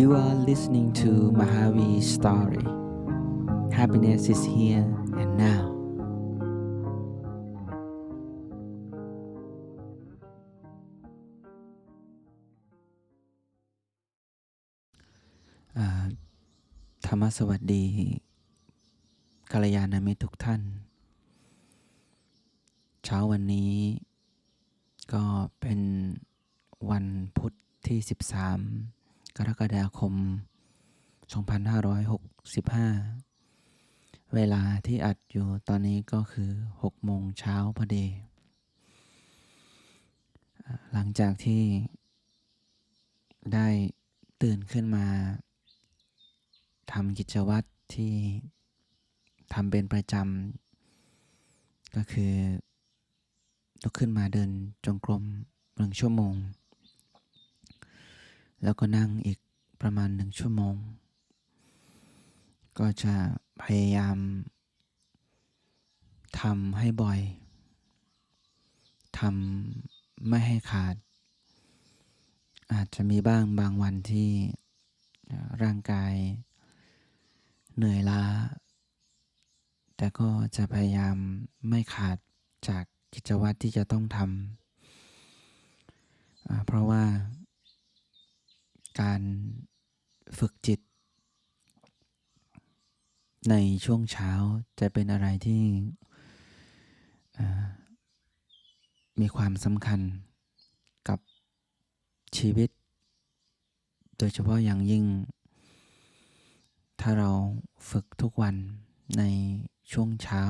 You are listening to Mahavi Story. Happiness is here and now. ธรรมสวัสดีกัลยาณมิตรทุกท่าน เช้าวันนี้ก็เป็นวันพุธที่ 13 กรกฎาคม 2565 เวลาที่อัดอยู่ตอนนี้ก็คือ 6 โมงเช้าพอดี หลังจากที่ได้ตื่นขึ้นมาทำกิจวัตรที่ทำเป็นประจำก็คือลุกขึ้นมาเดินจงกรมหนึ่งชั่วโมง แล้วก็นั่งอีกประมาณหนึ่งชั่วโมง ก็จะพยายามทำให้บ่อยทำไม่ให้ขาด อาจจะมีบ้างบางวันที่ร่างกายเหนื่อยล้า แต่ก็จะพยายามไม่ขาดจากกิจวัตรที่จะต้องทำเพราะว่า การฝึกจิต ในช่วงเช้าจะเป็นอะไรที่มีความสำคัญกับชีวิต โดยเฉพาะอย่างยิ่ง ถ้าเราฝึกทุกวันในช่วงเช้า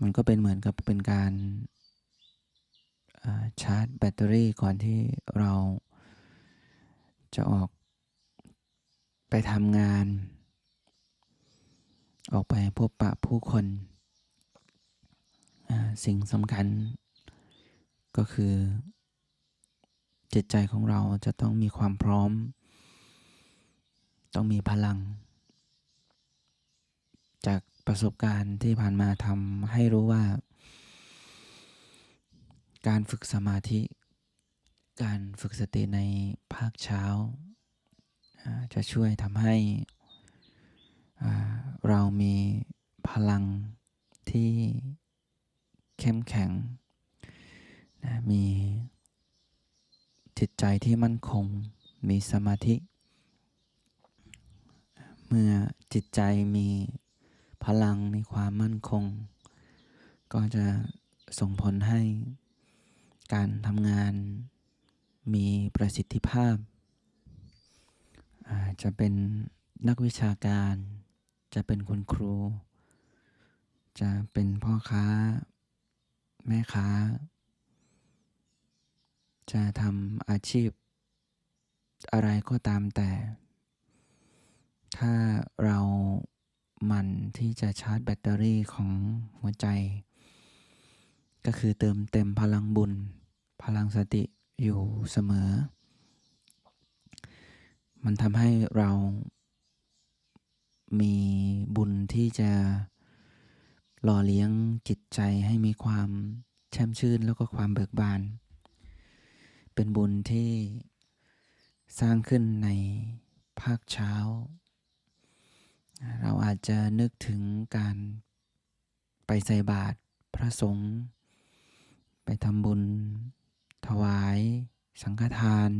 มันก็เป็นเหมือนกับเป็นการชาร์จแบตเตอรี่ก่อนที่เรา จะออกไปทำงาน ออกไปพบปะผู้คน สิ่งสำคัญ ก็คือ จิตใจของเราจะต้องมีความพร้อม ต้องมีพลัง จากประสบการณ์ที่ผ่านมาทำให้รู้ว่า การฝึกสมาธิ การฝึกสติในภาคเช้า จะช่วยทำให้เรามีพลังที่เข้มแข็งนะมีจิตใจที่มั่นคง มีสมาธิ เมื่อจิตใจมีพลัง มีความมั่นคง ก็จะส่งผลให้การทำงาน มีประสิทธิภาพ อาจจะเป็นนักวิชาการ จะเป็นคุณครู จะเป็นพ่อค้า แม่ค้า จะทำอาชีพ อะไรก็ตามแต่ ถ้าเราหมั่นที่จะชาร์จแบตเตอรี่ของหัวใจ ก็คือเติมเต็มพลังบุญ พลังสติ อยู่เสมอ มันทำให้เรามีบุญที่จะหล่อเลี้ยงจิตใจให้มีความแช่มชื่นแล้วก็ความเบิกบาน เป็นบุญที่สร้างขึ้นในภาคเช้า เราอาจจะนึกถึงการไปใส่บาตรพระสงฆ์ไปทำบุญ ถวาย สังฆทาน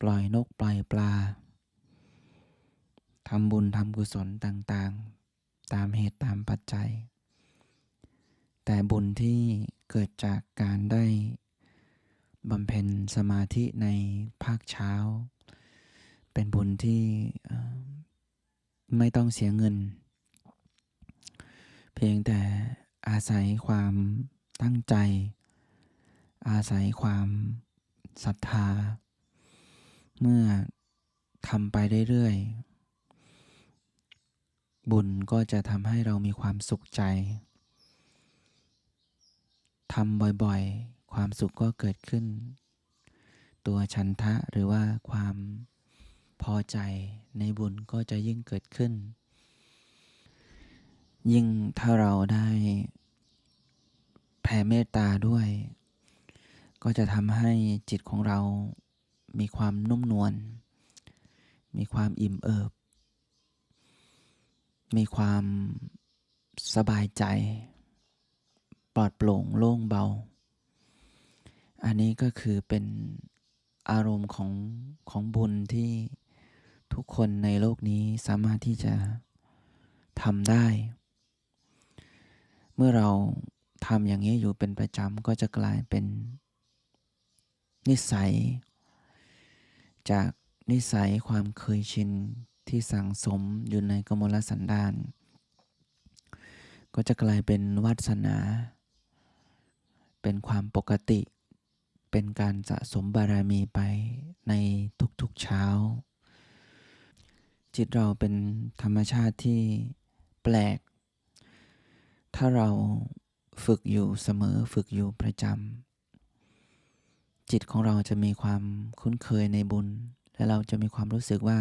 ปล่อยนกปล่อยปลาทำบุญทำกุศลต่างๆ ตามเหตุตามปัจจัย แต่บุญที่เกิดจากการได้บำเพ็ญสมาธิในภาคเช้า เป็นบุญที่ไม่ต้องเสียเงิน เพียงแต่อาศัยความตั้งใจ อาศัยความศรัทธา เมื่อทำไปเรื่อยๆ บุญก็จะทำให้เรามีความสุขใจทำบ่อยๆ ความสุขก็เกิดขึ้น ตัวฉันทะหรือว่าความพอใจในบุญก็จะยิ่งเกิดขึ้น ยิ่งถ้าเราได้แผ่เมตตาด้วย ก็จะทำให้จิตของเรามีความนุ่มนวล มีความอิ่มเอิบ มีความสบายใจ ปลอดโปร่งโล่งเบา อันนี้ก็คือเป็นอารมณ์ของของบุญที่ทุกคนในโลกนี้สามารถที่จะทำได้ เมื่อเราทำอย่างนี้อยู่เป็นประจำก็จะกลายเป็น นิสัย จากนิสัยความเคยชินที่สั่งสมอยู่ในกมลสันดานก็จะกลายเป็นวัสนา เป็นความปกติ เป็นการสะสมบารมีไปในทุกๆเช้า จิตเราเป็นธรรมชาติที่แปลก ถ้าเราฝึกอยู่เสมอฝึกอยู่ประจำ จิตของเราจะมีความคุ้นเคยในบุญ และเราจะมีความรู้สึกว่า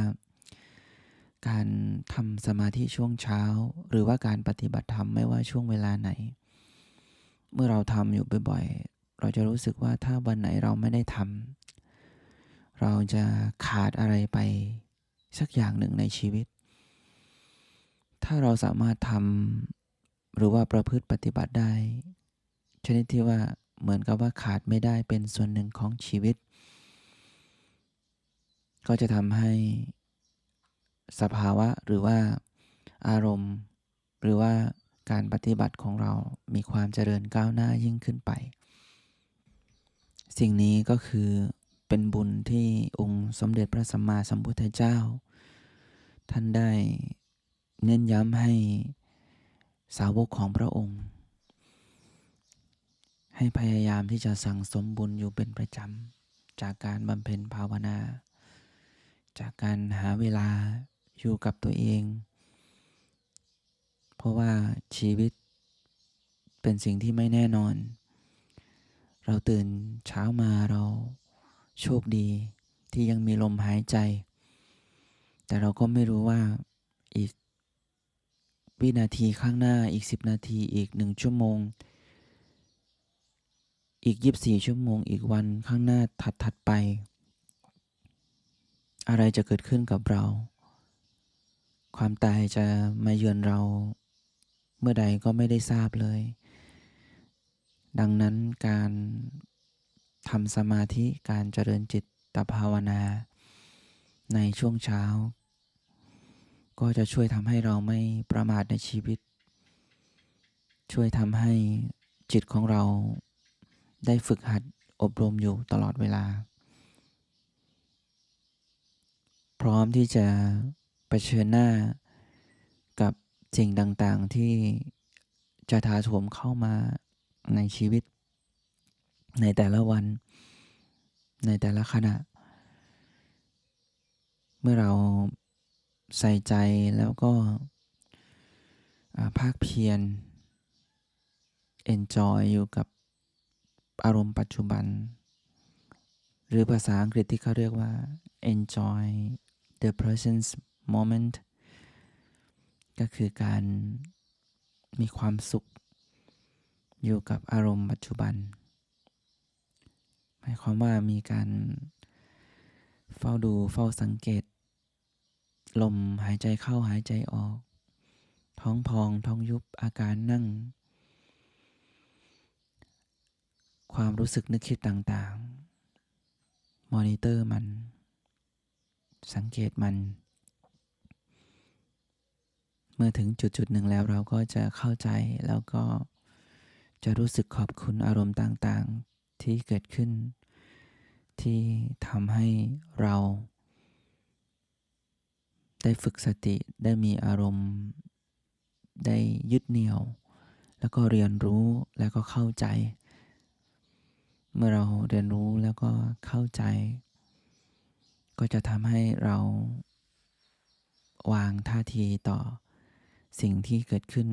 การทำสมาธิช่วงเช้า หรือว่าการปฏิบัติธรรมไม่ว่าช่วงเวลาไหน เมื่อเราทำอยู่บ่อยๆ เราจะรู้สึกว่าถ้าวันไหนเราไม่ได้ทำเราจะขาดอะไรไปสักอย่างหนึ่งในชีวิต ถ้าเราสามารถทำหรือว่าประพฤติปฏิบัติได้ ชนิดที่ว่า เหมือนกับว่าขาดไม่ได้เป็นส่วนหนึ่งของชีวิต ก็จะทำให้สภาวะหรือว่าอารมณ์ หรือว่าการปฏิบัติของเรามีความเจริญก้าวหน้ายิ่งขึ้นไป สิ่งนี้ก็คือเป็นบุญที่องค์สมเด็จพระสัมมาสัมพุทธเจ้า ท่านได้เน้นย้ำให้สาวกของพระองค์ ให้พยายามที่จะสั่งสมบุญอยู่เป็นประจำ จากการบำเพ็ญภาวนา จากการหาเวลาอยู่กับตัวเอง เพราะว่าชีวิตเป็นสิ่งที่ไม่แน่นอน เราตื่นเช้ามาเราโชคดีที่ยังมีลมหายใจ แต่เราก็ไม่รู้ว่าอีกวินาทีข้างหน้าอีก 10 นาทีอีกหนึ่งชั่วโมง อีก 24 ชั่วโมงอีกวันข้างหน้าถัดๆไป อะไรจะเกิดขึ้นกับเรา ความตายจะมาเยือนเราเมื่อใดก็ไม่ได้ทราบเลย ดังนั้นการทำสมาธิการเจริญจิตตภาวนา ในช่วงเช้า ก็จะช่วยทำให้เราไม่ประมาทในชีวิต ช่วยทำให้จิตของเรา ได้ฝึกหัดอบรมอยู่ตลอดเวลา พร้อมที่จะะเผชิญหน้ากับสิ่งต่างๆที่จะถาโถมเข้ามาในชีวิต ในแต่ละวัน ในแต่ละขณะ เมื่อเราใส่ใจแล้วก็ภาคเพียร enjoy อยู่กับ อารมณ์ปัจจุบัน หรือภาษาอังกฤษที่เขาเรียกว่า enjoy the present moment ก็คือการมีความสุข อยู่กับอารมณ์ปัจจุบัน หมายความว่ามีการเฝ้าดูเฝ้าสังเกต ลมหายใจเข้าหายใจออก ท้องพองท้องยุบอาการนั่ง ความรู้สึกนึกคิดต่างๆ มอนิเตอร์มัน สังเกตมัน เมื่อถึงจุดจุดหนึ่งแล้วเราก็จะเข้าใจแล้วก็จะรู้สึกขอบคุณอารมณ์ต่างๆ ที่เกิดขึ้น ที่ทำให้เรา ได้ฝึกสติได้มีอารมณ์ ได้ยึดเหนี่ยว แล้วก็เรียนรู้แล้วก็เข้าใจ เมื่อเราเรียนรู้แล้วก็เข้าใจ ก็จะทำให้เราวางท่าทีต่อสิ่งที่เกิดขึ้น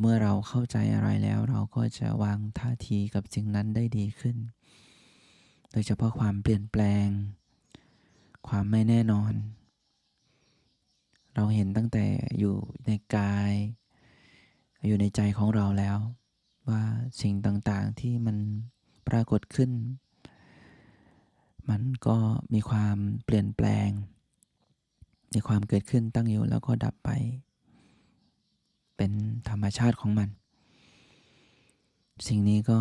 เมื่อเราเข้าใจอะไรแล้วเราก็จะวางท่าทีกับสิ่งนั้นได้ดีขึ้น โดยเฉพาะความเปลี่ยนแปลง ความไม่แน่นอน เราเห็นตั้งแต่อยู่ในกาย อยู่ในใจของเราแล้ว ว่าสิ่งต่างๆที่มันปรากฏขึ้น มันก็มีความเปลี่ยนแปลง มีความเกิดขึ้นตั้งอยู่แล้วก็ดับไป เป็นธรรมชาติของมัน สิ่งนี้ก็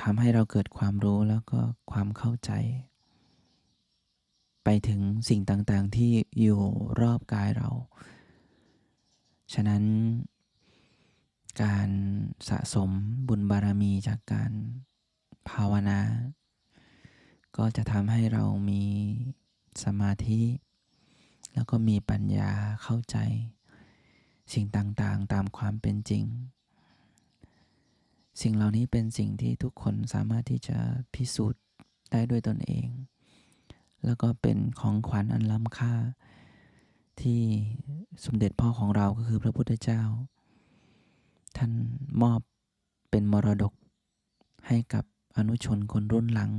ทำให้เราเกิดความรู้แล้วก็ความเข้าใจ ไปถึงสิ่งต่างๆที่อยู่รอบกายเรา ฉะนั้น การสะสมบุญบารมีจากการภาวนา ก็จะทำให้เรามีสมาธิ แล้วก็มีปัญญาเข้าใจ สิ่งต่างๆตามความเป็นจริง สิ่งเหล่านี้เป็นสิ่งที่ทุกคนสามารถที่จะพิสูจน์ได้ด้วยตนเอง แล้วก็เป็นของขวัญอันล้ำค่า ที่สมเด็จพ่อของเราก็คือพระพุทธเจ้า ท่านมอบเป็นมรดกให้กับอนุชนคนรุ่นหลัง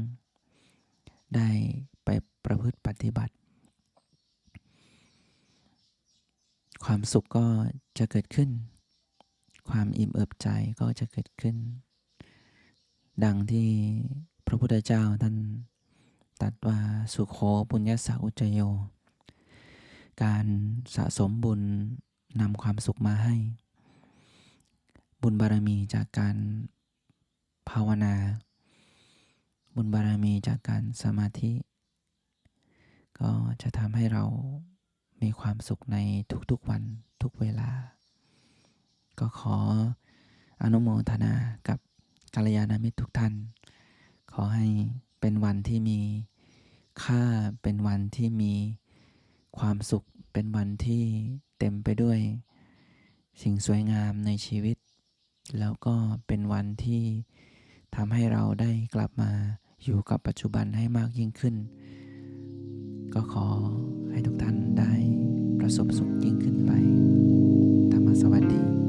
ได้ไปประพฤติปฏิบัติ ความสุขก็จะเกิดขึ้น ความอิ่มเอิบใจก็จะเกิดขึ้น ดังที่พระพุทธเจ้าท่านตรัสว่าสุโขปุญญาสาอุจโย การสะสมบุญนำความสุขมาให้ บุญบารมีจากการภาวนา บุญบารมีจากการสมาธิ ก็จะทำให้เรามีความสุขในทุกๆวันทุกเวลา ก็ขออนุโมทนากับกัลยาณมิตรทุกท่าน ขอให้เป็นวันที่มีค่าเป็นวันที่มีความสุขเป็นวันที่เต็มไปด้วย สิ่งสวยงามในชีวิต แล้วก็เป็นวันที่ทำให้เราได้กลับมาอยู่กับปัจจุบันให้มากยิ่งขึ้น ก็ขอให้ทุกท่านได้ประสบสุขยิ่งขึ้นไป ธรรมสวัสดี